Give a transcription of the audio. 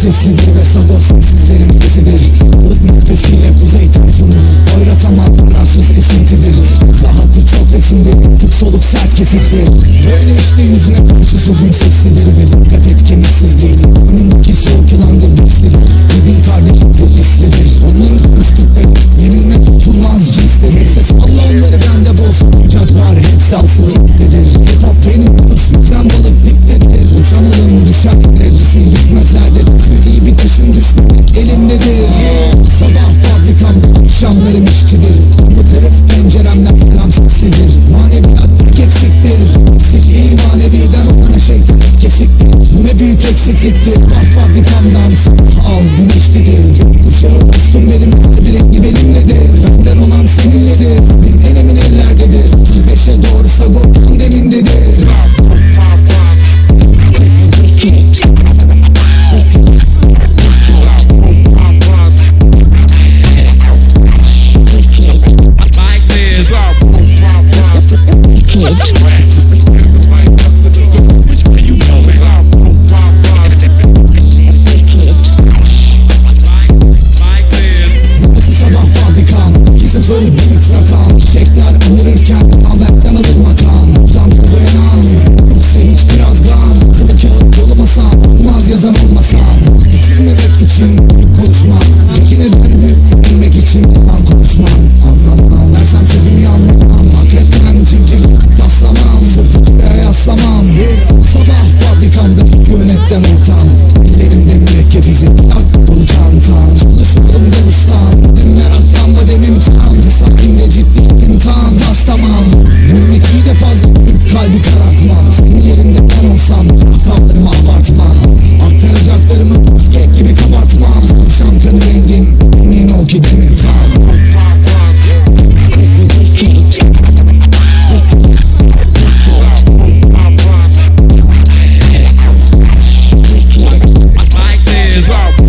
Seslidir ve sabırsız sizlerin sesidir. Ilık nefesiyle kuzey tarafını Oyratamaz zararsız esintidir. Zahatlı çok resimdir Tık soluk sert kesittir Böyle işte yüzüne karşı sözüm seslidir Yeah.